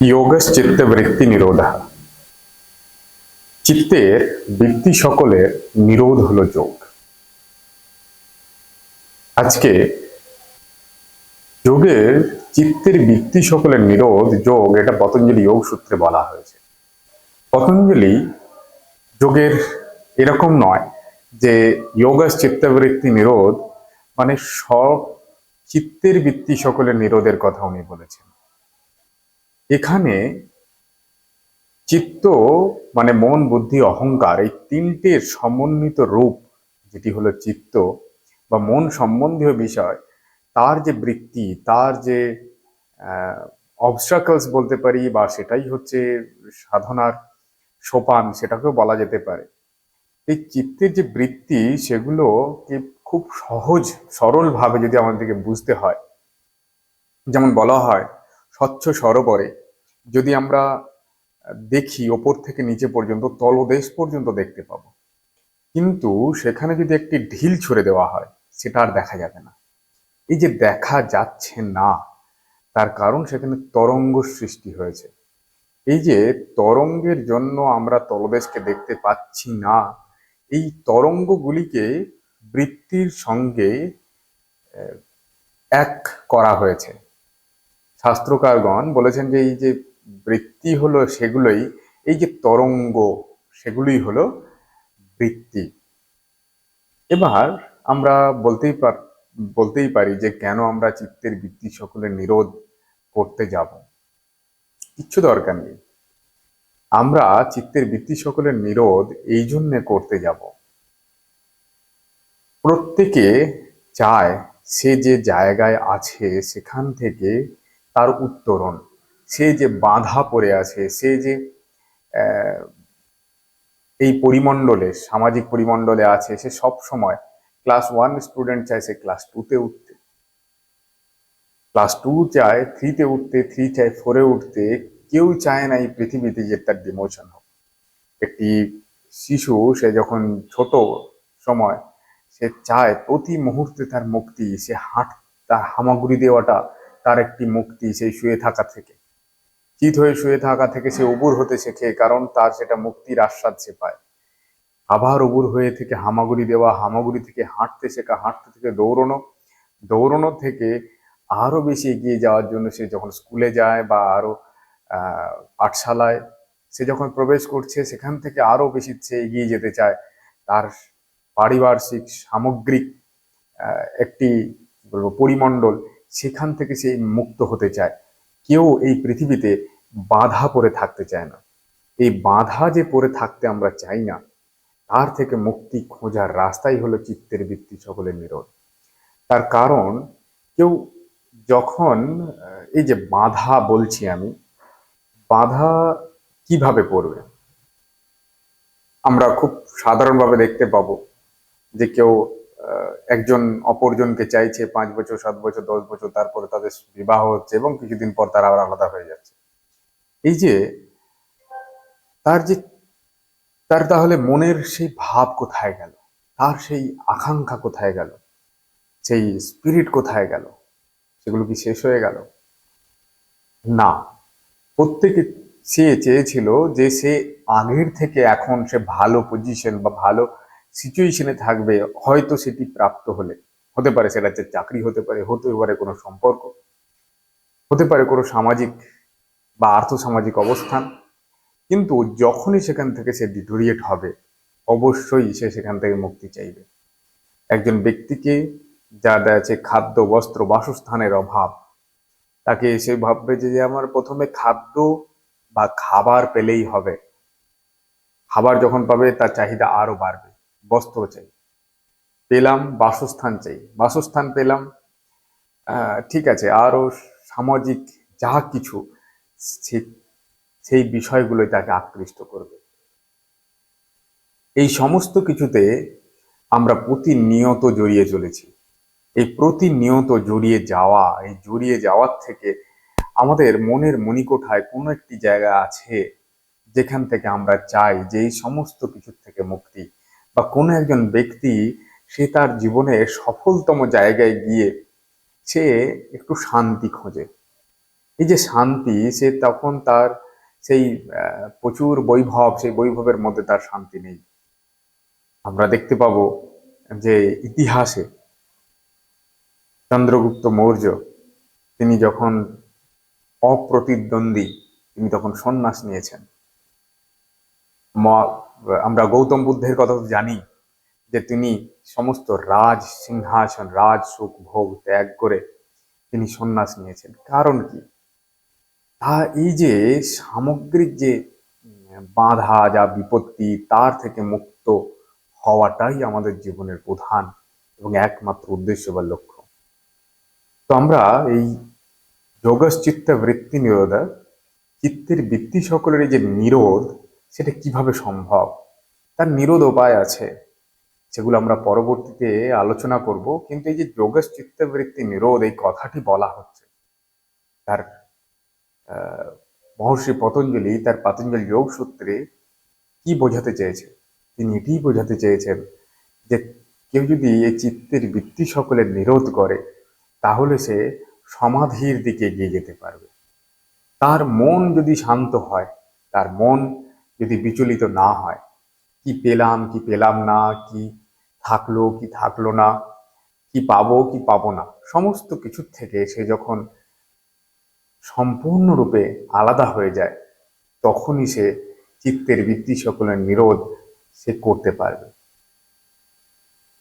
যোগশ্চিত্তবৃত্তি নিরোধ চিত্তের বৃত্তি সকলের নিরোধ হলো যোগ আজকে যোগের চিত্তের বৃত্তি সকলের নিরোধ যোগ এটা পতঞ্জলি যোগ সূত্রে বলা হয়েছে পতঞ্জলি যোগের এরকম নয় যে যোগাস চিত্তবৃত্তি নিরোধ মানে সব চিত্তের বৃত্তি সকলের নিরোধের কথা উনি বলেছেন। এখানে চিত্ত মানে মন, বুদ্ধি, অহংকার এই তিনটের সমন্বিত রূপ যেটি হলো চিত্ত বা মন সম্বন্ধীয় বিষয়, তার যে বৃত্তি, তার যে অবস্ট্রাকলস বলতে পারি বা সেটাই হচ্ছে সাধনার সোপান, সেটাকেও বলা যেতে পারে। এই চিত্তের যে বৃত্তি, সেগুলোকে খুব সহজ, সরলভাবে যদি আমাদেরকে বুঝতে হয়, যেমন বলা হয় স্বচ্ছ সরোবরে যদি আমরা দেখি ওপর থেকে নিচে পর্যন্ত, তলদেশ পর্যন্ত দেখতে পাবো। কিন্তু সেখানে যদি একটি ঢিল ছুড়ে দেওয়া হয়, সেটা আর দেখা যাবে না। এই যে দেখা যাচ্ছে না, তার কারণ সেখানে তরঙ্গ সৃষ্টি হয়েছে। এই যে তরঙ্গের জন্য আমরা তলদেশকে দেখতে পাচ্ছি না, এই তরঙ্গগুলিকে বৃত্তির সঙ্গে এক করা হয়েছে। শাস্ত্রকারগণ বলেছেন যে এই যে বৃত্তি হলো সেগুলোই, এই যে তরঙ্গ সেগুলোই হলো বৃত্তি। এবার আমরা বলতেই পার, বলতেই পারি যে কেন আমরা চিত্তের বৃত্তি সকলের নিরোধ করতে যাব। কিচ্ছু দরকার নেই। আমরা চিত্তের বৃত্তি সকলের নিরোধ এই জন্যে করতে যাব। প্রত্যেকে চায় সে যে জায়গায় আছে সেখান থেকে তার উত্তরণ। সে যে বাধা পড়ে আছে, সে যে এই পরিমণ্ডলে, সামাজিক পরিমণ্ডলে আছে, সে সব সময় ক্লাস ওয়ান স্টুডেন্ট চায় সে ক্লাস টুতে উঠতে। ক্লাস টু চায় থ্রিতে উঠতে থ্রি চায় ফোরে উঠতে, কেউ চায় না এই পৃথিবীতে যে তার ডিমোশন হোক। একটি শিশু, সে যখন ছোট সময়, সে চায় প্রতি মুহূর্তে তার মুক্তি, সে হাঁট, তার হামাগুড়ি দেওয়াটা তার একটি মুক্তি সেই শুয়ে থাকা থেকে। চিত হয়ে শুয়ে থাকা থেকে সে উবুর হতে শেখে, কারণ তার সেটা মুক্তির আস্বাদ সে পায়। আবার উবুর হয়ে থেকে হামাগুড়ি দেওয়া, হামাগুড়ি থেকে হাঁটতে শেখা, হাঁটতে থেকে দৌড়নো দৌড়নো থেকে আরও বেশি এগিয়ে যাওয়ার জন্য সে যখন স্কুলে যায় বা আরও পাঠশালায় সে যখন প্রবেশ করছে, সেখান থেকে আরও বেশি সে এগিয়ে যেতে চায়। তার পারিপার্শ্বিক সামগ্রিক একটি পরিমণ্ডল সেখান থেকে সে মুক্ত হতে চায়। কেউ এই পৃথিবীতে বাধা পড়ে থাকতে চায় না। এই বাধা যে পড়ে থাকতে আমরা চাই না, তার থেকে মুক্তি খোঁজার রাস্তাই হলো চিত্তের বৃত্তি সকলের নিরোধ। তার কারণ, কেউ যখন এই যে বাধা বলছি আমি, বাধা কীভাবে পড়বে? আমরা খুব সাধারণভাবে দেখতে পাবো যে কেউ একজন অপরজনকে চাইছে পাঁচ বছর, সাত বছর, দশ বছর, তারপরে তাদের বিবাহ হচ্ছে এবং কিছুদিন পর তারা আবার আলাদা হয়ে যাচ্ছে। এই যে তার যে, তার তাহলে মনের সেই ভাব কোথায় গেল? তার সেই আকাঙ্ক্ষা কোথায় গেল? সেই স্পিরিট কোথায় গেল? সেগুলো কি শেষ হয়ে গেল? না। প্রত্যেকে সে চেয়েছিল যে সে আগের থেকে এখন সে ভালো পজিশন বা ভালো সিচুয়েশনে থাকবে, হয়তো সেটি প্রাপ্ত হলে। হতে পারে সেটা যে চাকরি হতে পারে হতে পারে কোনো সম্পর্ক। হতে পারে কোনো সামাজিক বা আর্থসামাজিক অবস্থান। কিন্তু যখনই সেখান থেকে সে ডিটোরিয়েট হবে, অবশ্যই সে সেখান থেকে মুক্তি চাইবে। একজন ব্যক্তিকে যা আছে খাদ্য, বস্ত্র, বাসস্থানের অভাব, তাকে সে ভাববে যে আমার প্রথমে খাদ্য বা খাবার পেলেই হবে। খাবার যখন পাবে, তার চাহিদা আরও বাড়বে। বস্ত্র চাই। পেলাম বাসস্থান চাই। বাসস্থান পেলাম ঠিক আছে, আরও সামাজিক যা কিছু সেই বিষয়গুলোই তাকে আকৃষ্ট করবে। এই সমস্ত কিছুতে আমরা প্রতিনিয়ত জড়িয়ে চলেছি। এই প্রতিনিয়ত জড়িয়ে যাওয়া, এই জড়িয়ে যাওয়ার থেকে আমাদের মনের মণিকোঠায় কোনো একটি জায়গা আছে যেখান থেকে আমরা চাই যে এই সমস্ত কিছুর থেকে মুক্তি বা কোনো একজন ব্যক্তি সে তার জীবনে সফলতম জায়গায় গিয়ে সে একটু শান্তি খোঁজে। এই যে শান্তি, সে তখন তার সেই প্রচুর বৈভব, সেই বৈভবের মধ্যে তার শান্তি নেই। আমরা দেখতে পাবো যে ইতিহাসে চন্দ্রগুপ্ত মৌর্য, তিনি যখন অপ্রতিদ্বন্দ্বী, তিনি তখন সন্ন্যাস নিয়েছেন। আমরা গৌতম বুদ্ধের কথা তো জানি যে তিনি সমস্ত রাজ সিংহাসন, রাজ সুখ, ভোগ ত্যাগ করে তিনি সন্ন্যাস নিয়েছেন। কারণ কি? তা এই যে সামগ্রিক যে বাধা যা বিপত্তি, তার থেকে মুক্ত হওয়াটাই আমাদের জীবনের প্রধান এবং একমাত্র উদ্দেশ্য বা লক্ষ্য। তো আমরা এই যোগস চিত্ত বৃত্তি নিরোধ, চিত্তের বৃত্তি সকলের যে নিরোধ সেটা কীভাবে সম্ভব? তার নিরোধ উপায় আছে সেগুলো আমরা পরবর্তীতে আলোচনা করব। কিন্তু এই যে যোগস চিত্তবৃত্তি নিরোধ, এই কথাটি বলা হচ্ছে। তার মহর্ষি পতঞ্জলি, তার পতঞ্জলি যোগ সূত্রে কি বোঝাতে চেয়েছে তিনি এটিই বোঝাতে চেয়েছেন যে কেউ যদি এই চিত্তের বৃত্তি সকলের নিরোধ করে, তাহলে সে সমাধির দিকে এগিয়ে যেতে পারবে। তার মন যদি শান্ত হয়, তার মন যদি বিচলিত না হয়, কি পেলাম কি পেলাম না, কি থাকল কি থাকল না, কি পাবো কি পাবো না, সমস্ত কিছুর থেকে সে যখন সম্পূর্ণরূপে আলাদা হয়ে যায়, তখনই সে চিত্তের বৃত্তি সকলের নিরোধ সে করতে পারবে।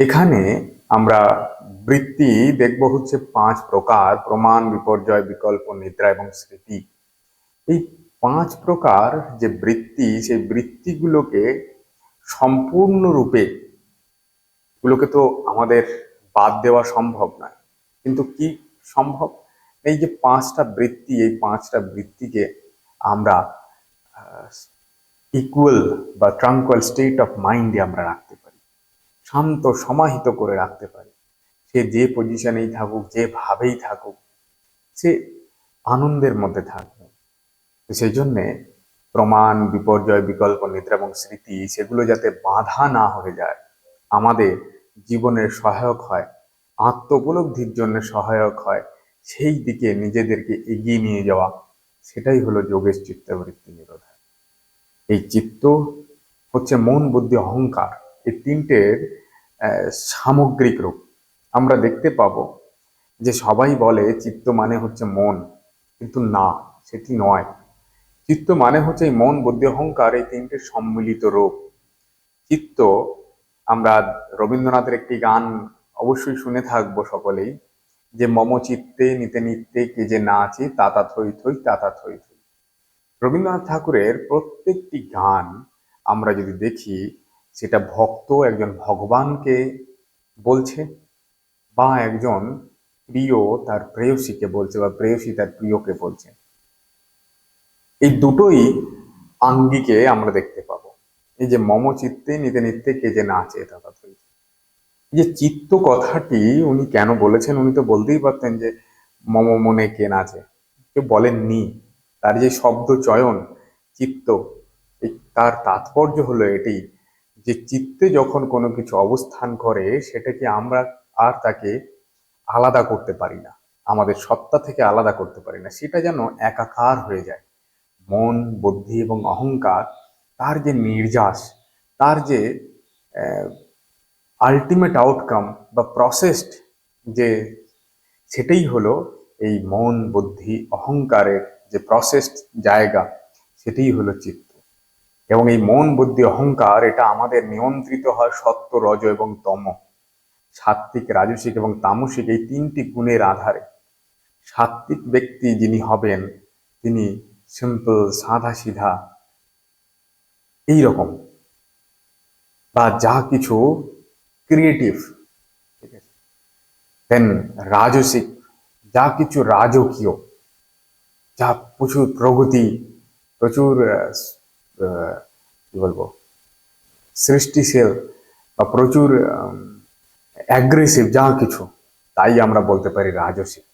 এখানে আমরা বৃত্তি দেখব হচ্ছে পাঁচ প্রকার, প্রমাণ, বিপর্যয়, বিকল্প, নিদ্রা এবং স্মৃতি। এই পাঁচ প্রকার যে বৃত্তি, সেই বৃত্তিগুলোকে সম্পূর্ণরূপে গুলোকে তো আমাদের বাদ দেওয়া সম্ভব নয়। কিন্তু কি সম্ভব? এই যে পাঁচটা বৃত্তি, এই পাঁচটা বৃত্তিকে আমরা ইকুয়াল বা ট্রাঙ্কুয়াল স্টেট অফ মাইন্ডে আমরা রাখতে পারি। শান্ত, সমাহিত করে রাখতে পারি। সে যে পজিশনেই থাকুক যেভাবেই থাকুক, সে আনন্দের মধ্যে থাকবে তো সেই জন্যে প্রমাণ, বিপর্যয়, বিকল্প নিদ্রা এবং স্মৃতি সেগুলো যাতে বাধা না হয়ে যায়, আমাদের জীবনের সহায়ক হয়, আত্মোপলব্ধির জন্য সহায়ক হয়, সেই দিকে নিজেদেরকে এগিয়ে নিয়ে যাওয়া, সেটাই হলো যোগেশ চিত্তবৃত্তি নিরোধ এই চিত্ত হচ্ছে মন, বুদ্ধি, অহংকার। এই তিনটের সামগ্রিক রূপ। আমরা দেখতে পাবো যে সবাই বলে চিত্ত মানে হচ্ছে মন, কিন্তু না, সেটি নয়। চিত্ত মানে হচ্ছে মন, বুদ্ধি, অহংকার এই তিনটের সম্মিলিত রূপ। চিত্ত, আমরা রবীন্দ্রনাথের একটি গান অবশ্যই শুনে থাকব সকলেই, যে মম চিত্তে নিতে নিত্যে কে যে নাচে তাতা থই থই তাতা থই থই। রবীন্দ্রনাথ ঠাকুরের প্রত্যেকটি গান আমরা যদি দেখি, সেটা ভক্ত একজন ভগবানকে বলছে, বা একজন প্রিয় তার প্রেয়সীকে বলছে, বা প্রেয়সী তার প্রিয়কে বলছে। এই দুটোই আঙ্গিকে আমরা দেখতে পাবো। এই যে মম চিত্তে নিতে নিত্যে কে যে নাচে থই। এই যে চিত্ত কথাটি উনি কেন বলেছেন, উনি তো বলতেই পারতেন যে মম মনে কে নাচে। কেউ বলেননি। তার যে শব্দ চয়ন, চিত্ত তার তাৎপর্য হলো এটি যে চিত্তে যখন কোনো কিছু অবস্থান করে, সেটাকে আমরা আর তাকে আলাদা করতে পারি না। আমাদের সত্তা থেকে আলাদা করতে পারি না। সেটা যেন একাকার হয়ে যায়। মন, বুদ্ধি এবং অহংকার, তার যে নির্যাস, তার যে আলটিমেট আউটকাম বা প্রসেসড যে, সেটাই হলো এই মন, বুদ্ধি, অহংকারের যে প্রসেসড জায়গা, সেটাই হলো চিত্ত। এবং এই মন, বুদ্ধি, অহংকার, এটা আমাদের নিয়ন্ত্রিত হয় সত্য, রজ এবং তম। সাত্বিক রাজসিক এবং তামসিক এই তিনটি গুণের আধারে। সাত্বিক ব্যক্তি যিনি হবেন, তিনি সিম্পল সাদা সিধা এইরকম। বা যা কিছু ক্রিয়েটিভ ঠিক আছে? দেন রাজসিক যা কিছু রাজকীয় যা প্রচুর প্রগতি প্রচুর আহ, আহ, কি বলব? সৃষ্টিশীল বা প্রচুর অ্যাগ্রেসিভ যা কিছু তাই আমরা বলতে পারি রাজসিক।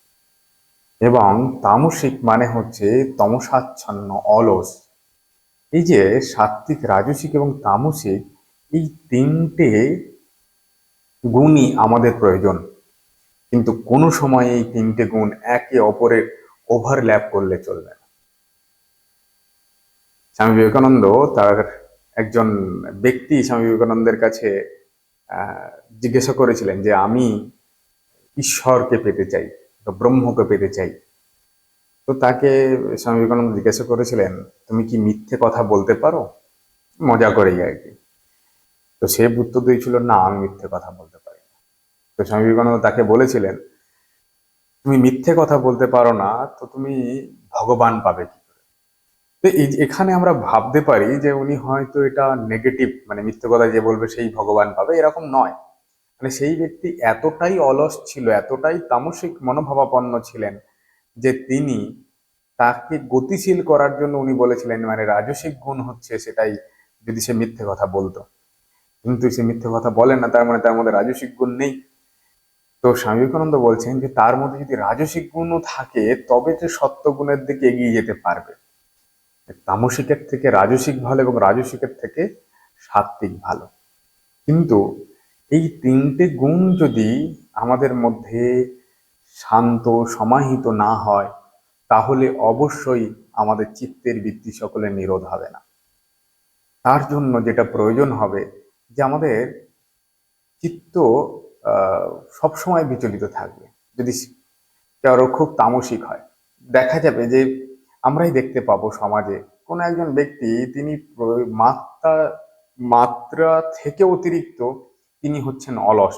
এবং তামসিক মানে হচ্ছে তমসাচ্ছন্ন, অলস। এই যে সাত্বিক রাজসিক এবং তামসিক, এই তিনটে গুণই আমাদের প্রয়োজন। কিন্তু কোনো সময় এই তিনটে গুণ একে অপরের ওভারল্যাপ করলে চলবে না। স্বামী বিবেকানন্দ তার একজন ব্যক্তি স্বামী বিবেকানন্দের কাছে জিজ্ঞাসা করেছিলেন যে, আমি ঈশ্বরকে পেতে চাই। ব্রহ্মকে পেতে চাই। তো তাকে স্বামী বিবেকানন্দ জিজ্ঞাসা করেছিলেন, তুমি কি মিথ্যে কথা বলতে পারো? মজা করেই আর কি। তো সে উত্তর দিয়েছিল, না, আমি মিথ্যে কথা বলতে পারি না। তো স্বামী বিবেকানন্দ তাকে বলেছিলেন, তুমি মিথ্যে কথা বলতে পারো না, তো তুমি ভগবান পাবে কি করে? তো এখানে আমরা ভাবতে পারি যে উনি হয়তো এটা নেগেটিভ মানে মিথ্যে কথা যে বলবে, সেই ভগবান পাবে, এরকম নয়। মানে সেই ব্যক্তি এতটাই অলস ছিল, এতটাই তামসিক মনোভাবাপন্ন ছিলেন যে তিনি তাকে গতিশীল করার জন্য উনি বলেছিলেন মানে রাজসিক গুণ হচ্ছে সেটাই যদি সে মিথ্যে কথা বলতো। কিন্তু সে মিথ্যে কথা বলে না, তার মানে তার মধ্যে রাজসিক গুণ নেই। তো স্বামী বিবেকানন্দ বলছেন যে তার মধ্যে যদি রাজসিক গুণও থাকে, তবে যে সত্য গুণের দিকে এগিয়ে যেতে পারবে। তামসিকের থেকে রাজসিক ভালো এবং রাজসিকের থেকে সাত্বিক ভালো। কিন্তু এই তিনটে গুণ যদি আমাদের মধ্যে শান্ত, সমাহিত না হয়, তাহলে অবশ্যই আমাদের চিত্তের বৃত্তি সকলের নিরোধ হবে না। তার জন্য যেটা প্রয়োজন হবে যে আমাদের চিত্ত সবসময় বিচলিত থাকবে। যদি কারও খুব তামসিক হয়, দেখা যাবে যে আমরাই দেখতে পাবো সমাজে কোনো একজন ব্যক্তি, তিনি মাত্রা মাত্রা থেকে অতিরিক্ত তিনি হচ্ছেন অলস।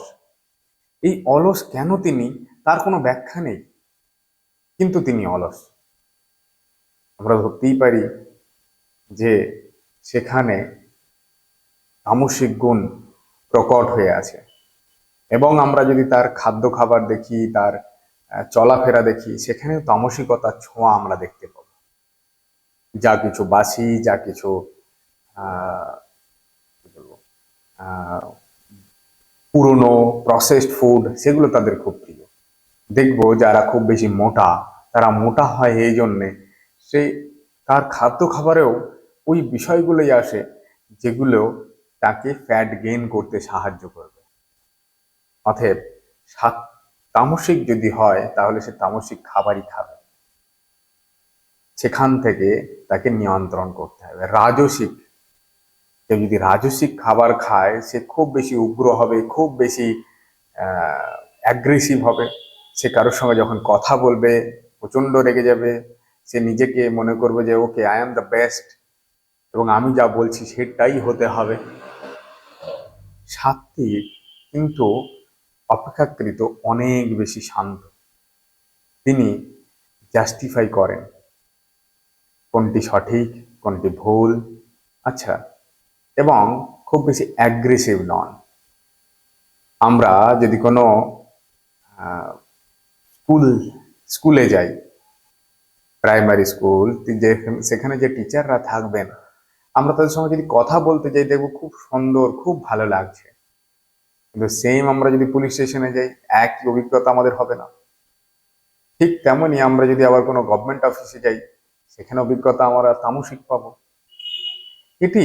এই অলস কেন তিনি? তার কোনো ব্যাখ্যা নেই। কিন্তু তিনি অলস। আমরা ধরতেই পারি যে সেখানে তামসিক গুণ প্রকট হয়ে আছে। এবং আমরা যদি তার খাদ্য খাবার দেখি তার চলাফেরা দেখি সেখানেও তামসিকতার ছোঁয়া আমরা দেখতে পাবো। যা কিছু বাসি যা কিছু আহ, পুরনো প্রসেসড ফুড সেগুলো তাদের খুব প্রিয়। দেখব যারা খুব বেশি মোটা, তারা মোটা হয় এই জন্যে সে তার খাদ্য খাবারেও ওই বিষয়গুলোই আসে যেগুলো তাকে ফ্যাট গেইন করতে সাহায্য করবে। অতএব তামসিক যদি হয়, তাহলে সে তামসিক খাবারই খাবে। সেখান থেকে তাকে নিয়ন্ত্রণ করতে হবে। রাজসিক কেউ যদি রাজসিক খাবার খায়, সে খুব বেশি উগ্র হবে, খুব বেশি অ্যাগ্রেসিভ হবে। সে কারোর সঙ্গে যখন কথা বলবে প্রচণ্ড রেগে যাবে, সে নিজেকে মনে করবে যে, okay I am the best এবং আমি যা বলছি, সেটাই হতে হবে। সাত্বিক কিন্তু অপেক্ষাকৃত অনেক বেশি শান্ত। তিনি জাস্টিফাই করেন। কোনটি সঠিক, কোনটি ভুল। আচ্ছা এবং খুব বেশি অ্যাগ্রেসিভ নন। আমরা যদি কোনো স্কুল স্কুলে যাই প্রাইমারি স্কুল যে সেখানে যে টিচাররা থাকবেন, আমরা তাদের সঙ্গে যদি কথা বলতে যাই, দেখব খুব সুন্দর, খুব ভালো লাগছে। কিন্তু সেম আমরা যদি পুলিশ স্টেশনে যাই, একই অভিজ্ঞতা আমাদের হবে না। ঠিক তেমনই আমরা যদি আবার কোনো গভর্নমেন্ট অফিসে যাই, সেখানে অভিজ্ঞতা আমরা তামসিক পাবো। এটি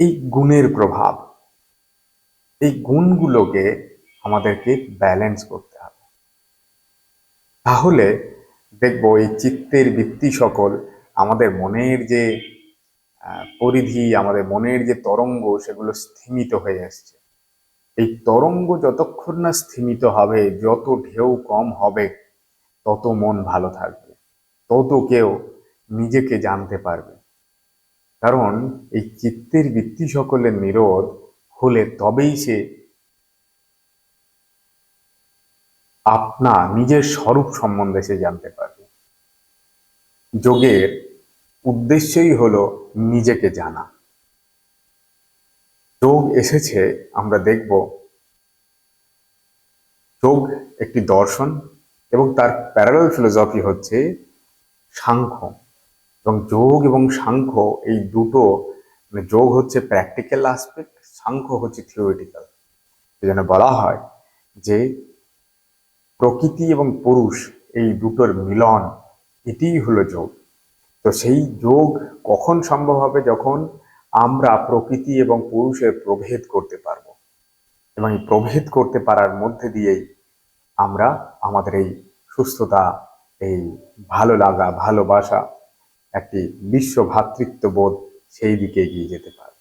এই গুণের প্রভাব, এই গুণগুলোকে আমাদেরকে ব্যালেন্স করতে হবে। তাহলে দেখব এই চিত্তের বৃত্তি সকল আমাদের মনের যে পরিধি, আমাদের মনের যে তরঙ্গ সেগুলো স্থিমিত হয়ে আসছে। এই তরঙ্গ যতক্ষণ না স্থিমিত হবে, যত ঢেউ কম হবে, তত মন ভালো থাকবে। তত কেউ নিজেকে জানতে পারবে। কারণ এই চিত্তের বৃত্তি সকলের নিরোধ হলে তবেই সে আপনা নিজের স্বরূপ সম্বন্ধে সে জানতে পারবে। যোগের উদ্দেশ্যই হলো নিজেকে জানা। যোগ এসেছে, আমরা দেখব। যোগ একটি দর্শন এবং তার প্যারালাল ফিলোসফি হচ্ছে সাংখ্য। এবং যোগ এবং সাংখ্য এই দুটো মানে যোগ হচ্ছে প্র্যাকটিক্যাল আসপেক্ট সাংখ্য হচ্ছে থিওরিটিক্যাল সেজন্য বলা হয় যে প্রকৃতি এবং পুরুষ এই দুটোর মিলন, এটিই হলো যোগ। তো সেই যোগ কখন সম্ভব হবে? যখন আমরা প্রকৃতি এবং পুরুষের প্রভেদ করতে পারব। এবং এই প্রভেদ করতে পারার মধ্যে দিয়েই আমরা আমাদের এই সুস্থতা, এই ভালো লাগা, ভালোবাসা একটি বিশ্ব ভ্রাতৃত্ববোধ সেই দিকে এগিয়ে যেতে পারব